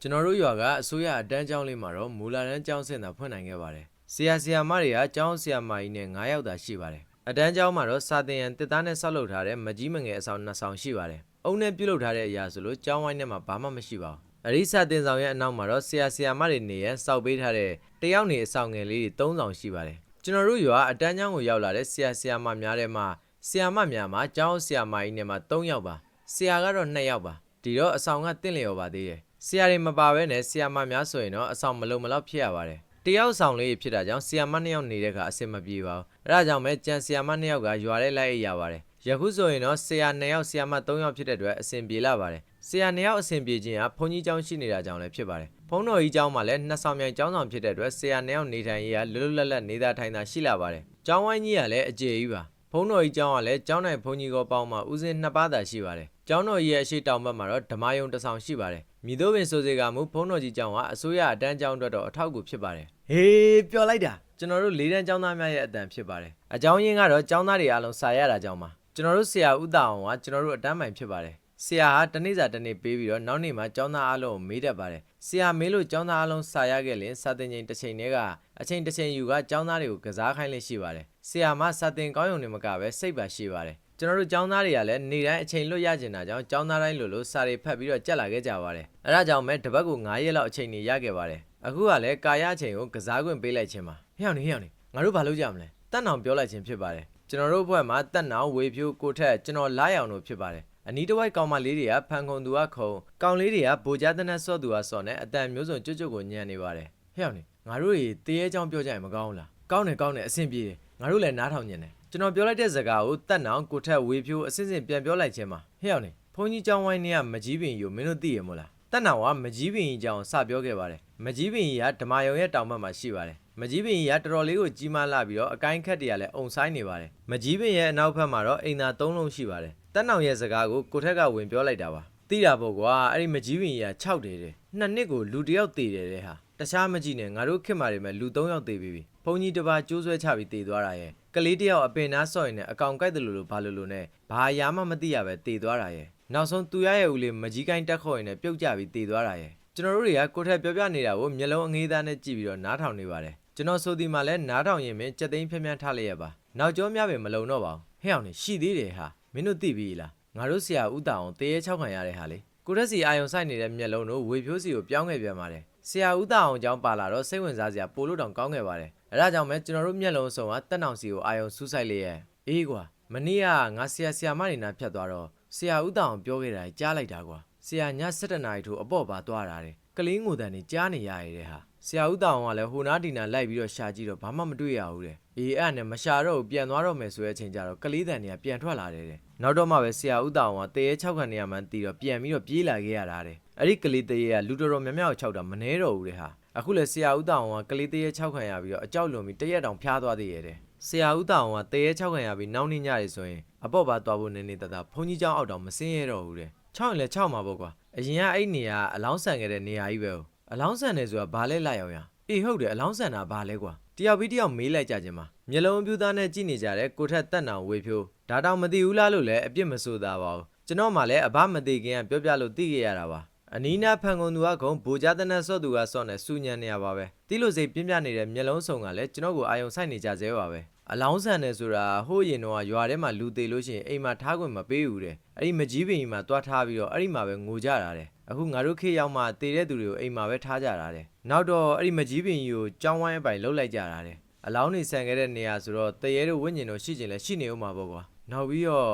ကျွန်တော်တို့ရွာကအစိုးရအတန်းကျောင်းလေးမှာတော့မူလာတန်းကျောင်းစင်သာဖွင့်နိုင်ခဲ့ပါတယ်ဆရာဆရာမတွေကကျောင်းဆရာမကြီးနဲ့9ယောက်သာရှိပါတယ်အတန်းကျောင်းမှာတော့စာသင်ရန်တစ်သားနဲ့ဆောက်လုပ်ထားတဲ့မကြီးမငယ်အဆောင်နှစ်ဆောင်ရှိပါတယ်အုံနဲ့ပြုတ်လုပ်ထားတဲ့အရာဆိုလို့ကျောင်းဝိုင်းထဲမှာဘာမှမရှိပါဘူးအရိစာတင်ဆောင်ရဲ့အနောက်မှာတော့ဆရာဆရာမတွေနေရန်စောက်ပေးထားတဲ့တယောက်နေအဆောင်ငယ်လေးတွေ၃ဆောင်ရှိပါတယ်ကျွန်တော်တို့ရွာအတန်းကျောင်းကိုရောက်လာတဲ့ဆရာဆရာမများထဲမှာဆရာမများမှာကျောင်းဆရာမကြီးနဲ့မှာ၃ယောက်ပါဆရာကတော့2ယောက်ပါဒီတော့အဆောင်ကတင့်လျော်ပါသေးတယ် ဆရာတွေမပါဘဲနဲ့ဆရာမများဆိုရင်တော့အဆောင်မလုံမလောက်ဖြစ်ရပါတယ်တယောက်ဆောင်လေးဖြစ်တာကြောင့်ဆရာမ2ယောက်နေတဲ့ကအဆင်မပြေပါဘူးအဲဒါကြောင့်ပဲကြံဆရာမ2ယောက်ကရွာထဲလိုက်အိပ်ရပါတယ်ယခုဆိုရင်တော့ဆရာ2ယောက်ဆရာမ3ယောက်ဖြစ်တဲ့အတွက်အဆင်ပြေလာပါတယ်ဆရာ2ယောက်အဆင်ပြေခြင်းကဘုန်းကြီးကျောင်းရှိနေတာကြောင့်လည်းဖြစ်ပါတယ်ဘုန်းတော်ကြီးကျောင်းမှာလည်းနှစ်ဆောင်မြိုင်ကျောင်းဆောင်ဖြစ်တဲ့အတွက်ဆရာ2ယောက်နေထိုင်ရေးကလွတ်လွတ်လပ်လပ်နေတာထိုင်တာရှိလာပါတယ်ကျောင်းဝိုင်းကြီးကလည်းအကျေကြီးပါဘုန်းတော်ကြီးကျောင်းကလည်းကျောင်းနိုင်ဘုန်းကြီးကောပေါင်းမှာဦးစင်းနှစ်ပါးသာရှိပါတယ်ကျောင်းတော်ကြီးရဲ့အရှိတောင်ဘက်မှာတော့ဓမ္မယုံတစ်ဆောင်ရှိပါတယ် မိတို့ပင်ဆိုစေကမူဘုန်းတော်ကြီးကျောင်းကအစိုးရအတန်းကျောင်းအတွက်တော့အထောက်အကူဖြစ်ပါတယ်ဟေးပျော်လိုက်တာကျွန်တော်တို့လေးတန်းကျောင်းသားများရဲ့အတန်ဖြစ်ပါတယ်အကြောင်းရင်းကတော့ကျောင်းသားတွေအားလုံးစာရတာကြောင့်ပါကျွန်တော်တို့ဆရာဦးတာအောင်ကကျွန်တော်တို့အတန်းပိုင်ဖြစ်ပါတယ်ဆရာဟာတနေ့စာတနေ့ပေးပြီးတော့နောက်နေ့မှာကျောင်းသားအားလုံးကိုမေးတတ်ပါတယ်ဆရာမေးလို့ကျောင်းသားအားလုံးစာရခဲ့ရင်စာသင်ချိန်တစ်ချိန်တည်းကအချိန်တစ်ချိန်ယူကကျောင်းသားတွေကိုကစားခိုင်းလေးရှိပါတယ်ဆရာမစာသင်ကောင်းရုံနဲ့မကပဲစိတ်ပါရှိပါတယ် ကျွန်တော်တို့ကျောင်းသားတွေကလည်းနေ့တိုင်းအချိန်လွတ်ရကျင်တာကြောင့်ကျောင်းသားတိုင်းလိုလိုစာတွေဖတ်ပြီးတော့ကြက်လာခဲ့ကြပါတယ်အဲဒါကြောင့်ပဲတစ်ပတ်ကို9ရက်လောက်အချိန်နေရခဲ့ပါတယ်အခုကလည်းကာယအချိန်ကိုကစားခွင့်ပေးလိုက်ခြင်းပါဟဲ့အောင်နေဟဲ့အောင်နေငါတို့ဘာလုပ်ကြမလဲတက်နောင်ပြောလိုက်ခြင်းဖြစ်ပါတယ်ကျွန်တော်တို့ဘက်မှာတက်နောင်ဝေဖြိုးကိုထက်ကျွန်တော်လားရောင်တို့ဖြစ်ပါတယ်အနီးတစ်ဝိုက်ကောင်မလေးတွေကဖန်ခုံသူကခုံကောင်လေးတွေကဗိုလ်ကြားတနက်စော့သူကစော့နဲ့အတန်မျိုးစုံကြွကြွကိုညံ့နေပါတယ်ဟဲ့အောင်နေငါတို့ရေတရေချောင်းပြောကြရင်မကောင်းဘူးလားကောင်းတယ်ကောင်းတယ်အဆင်ပြေတယ်ငါတို့လည်းနားထောင်ညင်တယ် ကျွန်တော်ပြောလိုက်တဲ့စကားကိုတက်နောင်ကိုထက်ဝေဖြိုးအစစ်စစ်ပြန်ပြောလိုက်ခြင်းပါဟဲ့အောင်နေဘုန်းကြီးကျောင်းဝိုင်းနေကမကြီးပင်ယူမင်းတို့သိရမို့လားတက်နောင်ကမကြီးပင်ကြီးကျောင်းစပြောခဲ့ပါတယ်မကြီးပင်ကြီးကဓမ္မယုံရဲ့တောင်ဘက်မှာရှိပါတယ်မကြီးပင်ကြီးကတော်တော်လေးကိုကြီးမားလာပြီးတော့အကိုင်းခက်တွေကလည်းအုံဆိုင်နေပါတယ်မကြီးပင်ရဲ့အနောက်ဘက်မှာတော့အိမ်သာ၃လုံးရှိပါတယ်တက်နောင်ရဲ့စကားကိုကိုထက်ကဝင်ပြောလိုက်တာပါသိတာပေါ့ကွာအဲ့ဒီမကြီးပင်ကြီးက6တယ်တဲ့နှစ်နှစ်ကိုလူတစ်ယောက်တည်တယ်တဲ့ဟာတခြားမကြည့်နဲ့ငါတို့ခင်မာတွေမဲ့လူ၃ယောက်တည်ပြီးပြီဘုန်း ကြီးတစ်ပါးကျိုးဆွဲချပြီးတည်သွားတာရဲ့ကလေးတစ်ယောက်အပင်နာဆော့ရင်လည်းအကောင်ကိုက်တယ်လို့လို့ဘာလို့လို့နဲ့ဘာအရာမှမသိရပဲတည်သွားတာရဲ့နောက်ဆုံးသူရရဲ့ဦးလေးမကြီးကိုင်းတက်ခေါ်ရင်လည်းပြုတ်ကျပြီးတည်သွားတာရဲ့ကျွန်တော်တို့တွေကကိုထက်ပြောပြနေတာကိုမျက်လုံးအငေးသားနဲ့ကြည့်ပြီးတော့နားထောင်နေပါတယ်ကျွန်တော်ဆိုဒီမှာလဲနားထောင်ရင်မင်းစက်သိန်းဖြန်းဖြန်းထားလိုက်ရပါနောက်ကျောများပဲမလုံတော့ပါဘူးဟဲ့အောင်နေရှိသေးတယ်ဟာမင်းတို့သိပြီလားငါတို့ဆရာဦးတာအောင်တရေချောက်ခံရတဲ့ဟာလေကိုရက်စီအာယုံဆိုင်နေတဲ့မျက်လုံးတို့ဝေဖြိုးစီကိုပြောင်းခဲ့ပြန်ပါတယ်ဆရာဦးတာအောင်ကြောင့်ပါလာတော့စိတ်ဝင်စားစရာပိုလို့တောင်ကောင်းခဲ့ပါတယ် အဲဒါကြောင့်ပဲကျွန်တော်တို့မျက်လုံးစုံကတက်နောင်စီကိုအာယုံစူးဆိုင်လေးရဲ့အေးကွာမနေ့ကငါဆရာဆရာမတွေနာဖြတ်သွားတော့ဆရာဦးတာအောင်ပြောခဲ့တာကြားလိုက်တာကွာဆရာည7နာရီထိုးအပေါ့ပါသွားတာတဲ့ကလေးငိုတန်နေကြားနေရရတဲ့ဟာဆရာဦးတာအောင်ကလည်းဟိုနားဒီနာလိုက်ပြီးတော့ရှာကြည့်တော့ဘာမှမတွေ့ရဘူးတဲ့ အေးအဲ့နဲ့မရှာတော့ဘူးပြန်သွားတော့မယ်ဆိုတဲ့အချိန်ကျတော့ကလေးတန်တွေကပြန်ထွက်လာတယ်တဲ့နောက်တော့မှပဲဆရာဦးတာအောင်ကတရေ6ခန့်နေရာမှန်းတီးတော့ပြန်ပြီးတော့ပြေးလာခဲ့ရတာတဲ့အဲ့ဒီကလေးတရေကလူတော်တော်များများကို6တာမနှဲတော့ဘူးတဲ့ဟာအခုလည်းဆရာဦးတာအောင်ကကလေးတရေ6ခန့်ရပြီးတော့အကြောက်လွန်ပြီးတရက်တောင်ဖျားသွားသေးရဲ့တဲ့ဆရာဦးတာအောင်ကတရေ6ခန့်ရပြီးနောက်နေ့ညရေဆိုရင်အပေါ့ပါသွားဖို့နေနေတတဘုန်းကြီးကျောင်းအောက်တောင်မစင်းရတော့ဘူးတဲ့6ရင်လည်း6မှာပေါ့ကွာအရင်ကအဲ့နေရာအလောင်းဆန်ခဲ့တဲ့နေရာကြီးပဲဟုတ်အလောင်းဆန်နေဆိုတာဘာလဲလိုက်အောင်ရအေးဟုတ်တယ်အလောင်းဆန်တာဘာလဲကွာ တယောက်ပြီးတယောက်မေးလိုက်ကြခြင်းမှာမျက်လုံးအပြူသားနဲ့ကြည့်နေကြတဲ့ကိုထက်တက်နောင်ဝေဖြိုးဒါတောင်မသိဘူးလားလို့လည်းအပြစ်မဆိုးသားပါဘူးကျွန်တော်မှလည်းအဘမသိခင်ကပြောပြလို့သိခဲ့ရတာပါအနီးနားဖန်ကုန်သူကခုံဘူဂျာတနတ်စော့သူကစော့နဲ့စူညံနေရပါပဲတီးလို့စိတ်ပြင်းပြနေတဲ့မျက်လုံးစုံကလည်းကျွန်တော်ကိုအာယုံဆိုင်နေကြသေးပါပဲ အလောင်းဆန်တယ်ဆိုတာဟိုးရင်တော့ရွာထဲမှာလူသေးလို့ရှိရင်အိမ်မှာထားခွင့်မပေးဘူးတဲ့အဲ့ဒီမကြီးပင်ကြီးမှာတွားထားပြီးတော့အဲ့ဒီမှာပဲငိုကြတာတဲ့အခုငါတို့ခေတ်ရောက်မှတည်တဲ့သူတွေကိုအိမ်မှာပဲထားကြတာတဲ့နောက်တော့အဲ့ဒီမကြီးပင်ကြီးကိုကြောင်းဝိုင်းအပိုင်လှုပ်လိုက်ကြတာတဲ့အလောင်းနေဆန်ခဲ့တဲ့နေရာဆိုတော့တရေတို့ဝိညာဉ်တို့ရှိကျင်လဲရှိနေဦးမှာပေါ့ကွာနောက်ပြီးတော့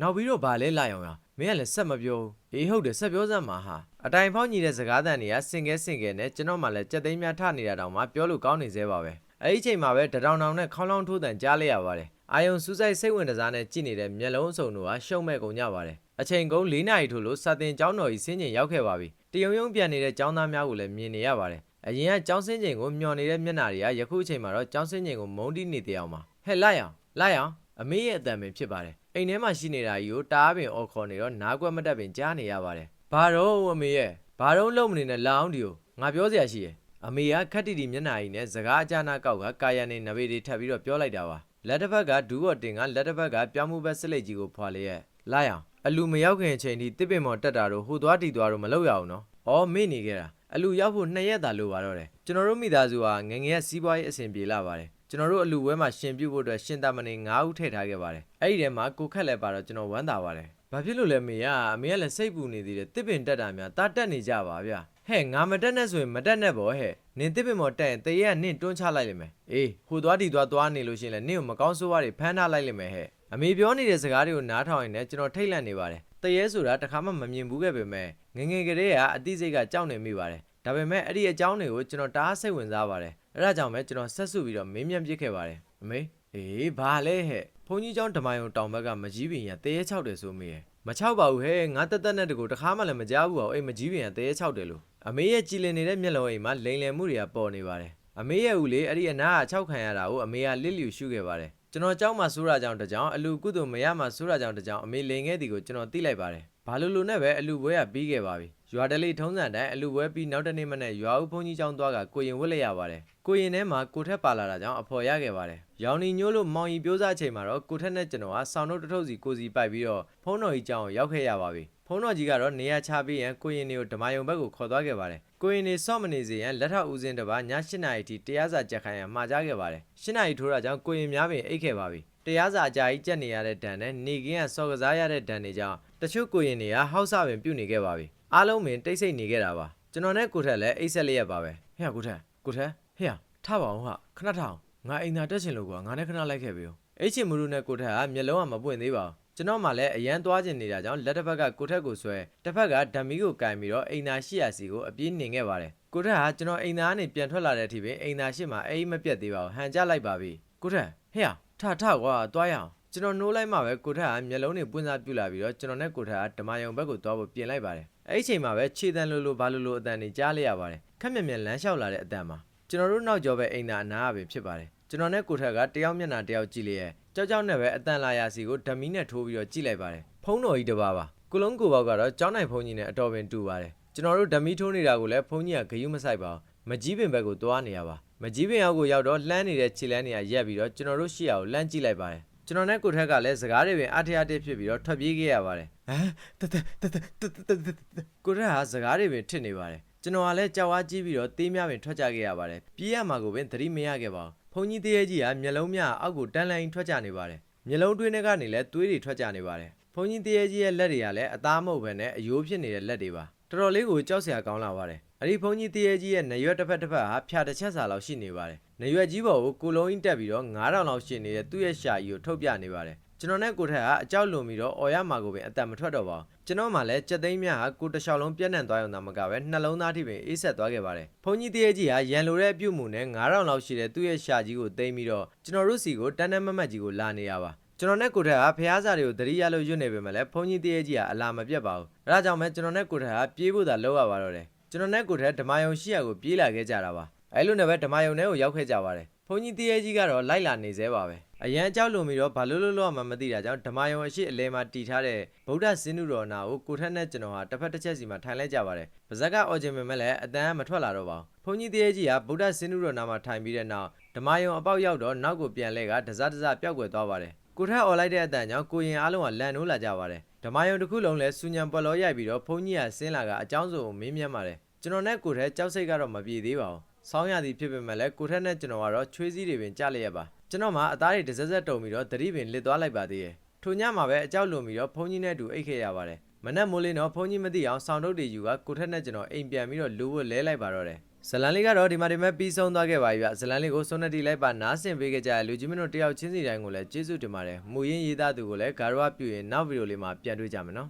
နောက်ပြီးတော့ဗာလဲလာအောင်ရမင်းကလည်းဆက်မပြောဘူးအေးဟုတ်တယ်ဆက်ပြောစမ်းပါဟာအတိုင်ဖောက်ညီတဲ့စကားသံတွေကစင်ကဲစင်ကဲနဲ့ကျွန်တော်မှလည်းကြက်သိမ်းများထနေတာတောင်မှပြောလို့ကောင်းနေသေးပါပဲ အဲ့ဒီချိန်မှာပဲတတောင်တောင်နဲ့ခေါင်းလောင်းထိုးတန်ကြားလိုက်ရပါတယ်အာယုံစူးစိုက်စိတ်ဝင်စားနဲ့ကြည့်နေတဲ့မျက်လုံးအစုံတို့ကရှုံမဲ့ကုန်ကြပါတယ်အချိန်ကုန်၄နာရီထို့လို့စာတင်ကျောင်းတော်ကြီးဆင်းကျင်ရောက်ခဲ့ပါပြီတယုံယုံပြန်နေတဲ့ကျောင်းသားများကိုလည်းမြင်နေရပါတယ်အရင်ကကျောင်းဆင်းချိန်ကိုမျှော်နေတဲ့မျက်နှာတွေကယခုအချိန်မှာတော့ကျောင်းဆင်းချိန်ကိုမုန်းတီးနေတဲ့အအောင်ပါဟဲ့လိုက်အောင်လိုက်အောင်အမေရဲ့အတန်ပင်ဖြစ်ပါတယ်အိမ်ထဲမှာရှိနေတာကြီးကိုတားပင်အော်ခေါ်နေတော့နားကွက်မတက်ပင်ကြားနေရပါတယ်ဘာတော့အမေရဲ့ဘာတော့လုံမနေနဲ့လာအောင်ဒီကိုငါပြောစရာရှိရဲ့ အမေကခက်တီတီမျက်နှာကြီးနဲ့စကားအကြနာကောက်ကကာယန်နေနဘေးတွေထပ်ပြီးတော့ပြောလိုက်တာပါလက်တစ်ဖက်ကဒူးဘော်တင်ကလက်တစ်ဖက်ကပြောင်းမှုဘက်စလိတ်ကြီးကိုဖွာလျက်လိုက်အောင်အလူမရောက်ခင်အချိန်ထိတစ်ပင်မော်တက်တာတော့ဟိုသွားတီသွားတော့မလုပ်ရအောင်နော်။အော်မေ့နေခဲ့တာအလူရောက်ဖို့နှစ်ရက်သာလိုပါတော့တယ်ကျွန်တော်တို့မိသားစုဟာငယ်ငယ်ကစီးပွားရေးအဆင်ပြေလာပါတယ်ကျွန်တော်တို့အလူဝဲမှာရှင်ပြုတ်ဖို့အတွက်ရှင်တာမဏေ9ဦးထည့်ထားခဲ့ပါတယ်အဲ့ဒီထဲမှာကိုခက်လည်းပါတော့ကျွန်တော်ဝမ်းသာပါတယ်ဘာဖြစ်လို့လဲမေကအမေကလည်းစိတ်ပူနေသေးတယ်တစ်ပင်တက်တာများတာတက်နေကြပါဗျာ ဟဲ့ငါမတက်နဲ့ဆိုရင်မတက်နဲ့ပေါ့ဟဲ့နင်တစ်ပင်မော်တက်ရင်တရေကနင့်တွန်းချလိုက်လိမ့်မယ်အေးဟိုသွားဒီသွားသွားနေလို့ရှရင်လဲနင့်ကိုမကောင်းဆိုးဝါးတွေဖမ်းထားလိုက်လိမ့်မယ်ဟဲ့အမေပြောနေတဲ့စကားတွေကိုနားထောင်ရင်လည်းကျွန်တော်ထိတ်လန့်နေပါတယ်တရေဆိုတာတခါမှမမြင်ဘူးခဲ့ပေမဲ့ငယ်ငယ်ကလေးကအသိစိတ်ကကြောက်နေမိပါတယ်ဒါပေမဲ့အဲ့ဒီအကြောင်းတွေကိုကျွန်တော်တအားစိတ်ဝင်စားပါတယ်အဲ့ဒါကြောင့်ပဲကျွန်တော်ဆက်စုပြီးတော့မင်းမြန်ပြစ်ခဲ့ပါတယ်အမေအေးဘာလဲဟဲ့ဘုန်းကြီးကျောင်းဓမ္မယုံတောင်ဘက်ကမကြီးပင်ရတရေချောက်တယ်ဆိုမေးရယ်မချောက်ပါဘူးဟဲ့ငါတက်တက်နဲ့တကူတခါမှလည်းမကြားဘူးအောင်အဲ့မကြီးပင်ရတရေချောက်တယ်လို့ အမေရဲ့ကြည်လင်နေတဲ့မျက်လုံးအိမ်မှာလိန်လယ်မှုတွေကပေါ်နေပါတယ်အမေရဲ့ဦးလေးအဲ့ဒီအနာကချောက်ခံရတာကိုအမေကလစ်လျူရှုခဲ့ပါတယ်ကျွန်တော်ကြောက်မှဆိုးရကြောင်တစ်ကြောင်အလူကုသိုလ်မရမှဆိုးရကြောင်တစ်ကြောင်အမေလိန်ခဲ့သည်ကိုကျွန်တော်သိလိုက်ပါတယ်ဘာလို့လို့နဲ့ပဲအလူပွဲကပြီးခဲ့ပါပြီရွာတလေးထုံးစံတိုင်းအလူပွဲပြီးနောက်တနေ့မနေ့ရွာဦးဘုန်းကြီးကျောင်းသွားကကိုရင်ဝတ်လိုက်ရပါတယ်ကိုရင်ထဲမှာကိုထက်ပါလာတာကြောင့်အဖော်ရခဲ့ပါတယ်ရောင်နီညိုးလို့မောင်ကြီးပြိုးစားချိန်မှာတော့ကိုထက်နဲ့ကျွန်တော်ကဆောင်းတို့တစ်ထုပ်စီကိုစီပိုက်ပြီးတော့ဖုန်းတော်ကြီးကျောင်းကိုရောက်ခဲ့ရပါပြီ ဖုန်းတော်ကြီးကတော့နေရာချပြီးရန်ကိုရင်တွေကိုဓမယုံဘက်ကိုခေါ်သွားခဲ့ပါတယ်ကိုရင်တွေစော့မနေစေရန်လက်ထောက်ဦးစင်းတစ်ပါးည7နာရီထိတရားစာကြက်ခိုင်းရန်မှာကြားခဲ့ပါတယ်7နာရီထိုးတာကြောင့်ကိုရင်များပင်အိတ်ခဲ့ပါပြီတရားစာအကြာကြီးကြက်နေရတဲ့ဒဏ်နဲ့နေကင်းကစော်ကစားရတဲ့ဒဏ်တွေကြောင့်တချို့ကိုရင်တွေကဟောက်ဆပင်ပြုတ်နေခဲ့ပါပြီအားလုံးပင်တိတ်ဆိတ်နေခဲ့တာပါကျွန်တော်နဲ့ကိုထက်လည်းအိတ်ဆက်လျက်ပါပဲဟဲ့ကိုထက်ကိုထက်ဟဲ့ထပါအောင်ဟာခဏထအောင်ငါအိမ်သာတက်ချင်လို့ကွာငါနဲ့ခဏလိုက်ခဲ့ပြီအိတ်ချင်မလူနဲ့ကိုထက်ကမျက်လုံးကမပွင့်သေးပါဘူး ကျွန်တော်မှလည်းအရန်သွားကျင်နေတာကြောင့်လက်တစ်ဖက်ကကိုထက်ကိုဆွဲတစ်ဖက်ကဓမီကိုကင်ပြီးတော့အိမ်သာရှိရစီကိုအပြေးနေခဲ့ပါတယ်ကိုထက်ဟာကျွန်တော်အိမ်သာကနေပြန်ထွက်လာတဲ့အထိပဲအိမ်သာရှိမှအိမ်မပြတ်သေးပါဘူးဟန်ကြလိုက်ပါပြီကိုထက်ဟဲ့ထထကွာသွားရအောင်ကျွန်တော်နိုးလိုက်မှပဲကိုထက်ကမျက်လုံးတွေပွင့်စားပြူလာပြီးတော့ကျွန်တော်နဲ့ကိုထက်ကဓမယုံဘက်ကိုသွားဖို့ပြင်လိုက်ပါတယ်အဲ့ဒီအချိန်မှာပဲခြေတန်းလိုလိုဘာလိုလိုအတန်တွေကြားလိုက်ရပါတယ်ခက်မြက်မြက်လမ်းလျှောက်လာတဲ့အတန်မှာကျွန်တော်တို့နောက်ကျောပဲအိမ်သာအနားပဲဖြစ်ပါတယ်ကျွန်တော်နဲ့ကိုထက်ကတယောက်မျက်နှာတယောက်ကြည့်လျက် ကြောက်ကြောက်နဲ့ပဲအတန်လာရာစီကိုဓမီနဲ့ထိုးပြီးတော့ကြည့်လိုက်ပါတယ်ဖုံးတော်ကြီးတစ်ပါးပါကုလုံးကိုပေါက်ကတော့ကျောင်းနိုင်ဖုံးကြီးနဲ့အတော်ပင်တူပါတယ်ကျွန်တော်တို့ဓမီထိုးနေတာကိုလည်းဖုံးကြီးကဂယုမဆိုင်ပါဘူးမကြီးပင်ဘက်ကိုသွားနေရပါမကြီးပင်ရောက်ကိုရောက်တော့လှမ်းနေတဲ့ခြေလမ်းတွေကရက်ပြီးတော့ကျွန်တော်တို့ရှေ့အောင်လှမ်းကြည့်လိုက်ပါတယ်ကျွန်တော်နဲ့ကိုထက်ကလည်းစကားတွေပင်အထက်အထက်ဖြစ်ပြီးတော့ထွက်ပြေးခဲ့ရပါတယ်ဟမ်တတတတတတကိုထက်ဟာစကားတွေပင်ထစ်နေပါတယ်ကျွန်တော်ကလည်းကြောက်အားကြီးပြီးတော့သေးများပင်ထွက်ကြခဲ့ရပါတယ်ပြေးရမှာကိုပင်သတိမရခဲ့ပါဘူး ဘုံကြီးတရေကြီးကမျက်လုံးများအောက်ကိုတန်းလိုင်းထွက်ကြနေပါတယ်မျက်လုံးတွင်းထဲကနေလည်းသွေးတွေထွက်ကြနေပါတယ်ဘုံကြီးတရေကြီးရဲ့လက်တွေကလည်းအသားမဟုတ်ဘဲနဲ့အယိုးဖြစ်နေတဲ့လက်တွေပါတော်တော်လေးကိုကြောက်စရာကောင်းလာပါတယ်အဲ့ဒီဘုံကြီးတရေကြီးရဲ့နရွက်တစ်ဖက်တစ်ဖက်ဟာဖြာတစ်ချက်စာလောက်ရှိနေပါတယ်နရွက်ကြီးပေါ်ကိုကိုလုံးကြီးတက်ပြီးတော့9000လောက်ရှိနေတဲ့သူ့ရဲ့ရှာကြီးကိုထုတ်ပြနေပါတယ် ကျွန်တော်နဲ့ကိုထက်ကအကြောက်လွန်ပြီးတော့အော်ရမှာကိုပင်အသက်မထွက်တော့ပါဘူးကျွန်တော်မှလည်းကြက်သိမ်းမြဟာကိုတလျှောက်လုံးပြက်နှံသွားရုံသာမကပဲနှလုံးသားထိပင်အေးဆက်သွားခဲ့ပါတယ်ဘုံကြီးတရေကြီးဟာရန်လိုတဲ့အပြုတ်မှုနဲ့9000လောက်ရှိတဲ့သူ့ရဲ့ရှာကြီးကိုသိမ်းပြီးတော့ကျွန်တော်တို့စီကိုတန်းတန်းမမတ်ကြီးကိုလာနေရပါကျွန်တော်နဲ့ကိုထက်ကဖျားစာတွေကိုတတိယလို့ရွတ်နေပေမဲ့လည်းဘုံကြီးတရေကြီးကအလာမပြတ်ပါဘူးအဲဒါကြောင့်ပဲကျွန်တော်နဲ့ကိုထက်ကပြေးဖို့သာလောက်ရပါတော့တယ်ကျွန်တော်နဲ့ကိုထက်ဓမ္မယုံရှိရကိုပြေးလာခဲ့ကြတာပါအဲလိုနဲ့ပဲဓမ္မယုံထဲကိုရောက်ခဲ့ကြပါတယ် ဘုံကြီးတရေကြီးကတော့လိုက်လာနေသေးပါပဲအရန်အကြောက်လွန်ပြီးတော့ဘာလို့လို့လို့မှမသိတာကြောင့်ဓမ္မယုံအရှိအလဲမှာတည်ထားတဲ့ဗုဒ္ဓစင်းနုတော်နာကိုကိုထက်နဲ့ကျွန်တော်ဟာတစ်ဖက်တစ်ချက်စီမှာထိုင်လိုက်ကြပါတယ်ပါဇက်ကအော်ဂျင်ပေမဲ့လည်းအတန်းမထွက်လာတော့ပါဘူးဘုံကြီးတရေကြီးကဗုဒ္ဓစင်းနုတော်နာမှာထိုင်ပြီးတဲ့နောက်ဓမ္မယုံအပေါက်ရောက်တော့နောက်ကိုပြန်လဲကဒဇဒဇပျောက်ကွယ်သွားပါတယ်ကိုထက်អော်လိုက်တဲ့အတန်ကြောင့်ကိုရင်အားလုံးကလန်နိုးလာကြပါတယ်ဓမ္မယုံတစ်ခုလုံးလဲစူညံပေါ်လောရိုက်ပြီးတော့ဘုန်းကြီးကဆင်းလာကအကြောင်းစုံကိုမင်းမြတ်ပါတယ်ကျွန်တော်နဲ့ကိုထက်ကြောက်စိတ်ကတော့မပြေသေးပါဘူး ဆောင်းရသည်ဖြစ်ပေမဲ့လည်းကိုထက်နဲ့ကျွန်တော်ကတော့ချွေးစည်းတွေပင်ကြလျက်ပါကျွန်တော်မှအသားတွေတစ်စက်စက်တုံပြီးတော့တတိပင်လစ်သွားလိုက်ပါသေးတယ်ထိုညမှာပဲအကြောက်လွန်ပြီးတော့ဘုန်းကြီးနဲ့အတူအိတ်ခဲ့ရပါတယ်မနက်မိုးလင်းတော့ဘုန်းကြီးမသိအောင်ဆောင်းတုတ်တွေယူကကိုထက်နဲ့ကျွန်တော်အိမ်ပြန်ပြီးတော့လူဖို့လဲလိုက်ပါတော့တယ်ဇလန်လေးကတော့ဒီမှာဒီမဲ့ပြီးဆုံးသွားခဲ့ပါပြီဗျဇလန်လေးကိုစွန်းနေတီလိုက်ပါနားဆင်ပေးကြတဲ့လူကြီးမင်းတို့တယောက်ချင်းစီတိုင်းကိုလည်းကျေးဇူးတင်ပါတယ်မူရင်းရေးသားသူကိုလည်းဂါရဝပြုရင်နောက်ဗီဒီယိုလေးမှာပြန်တွေ့ကြမယ်နော်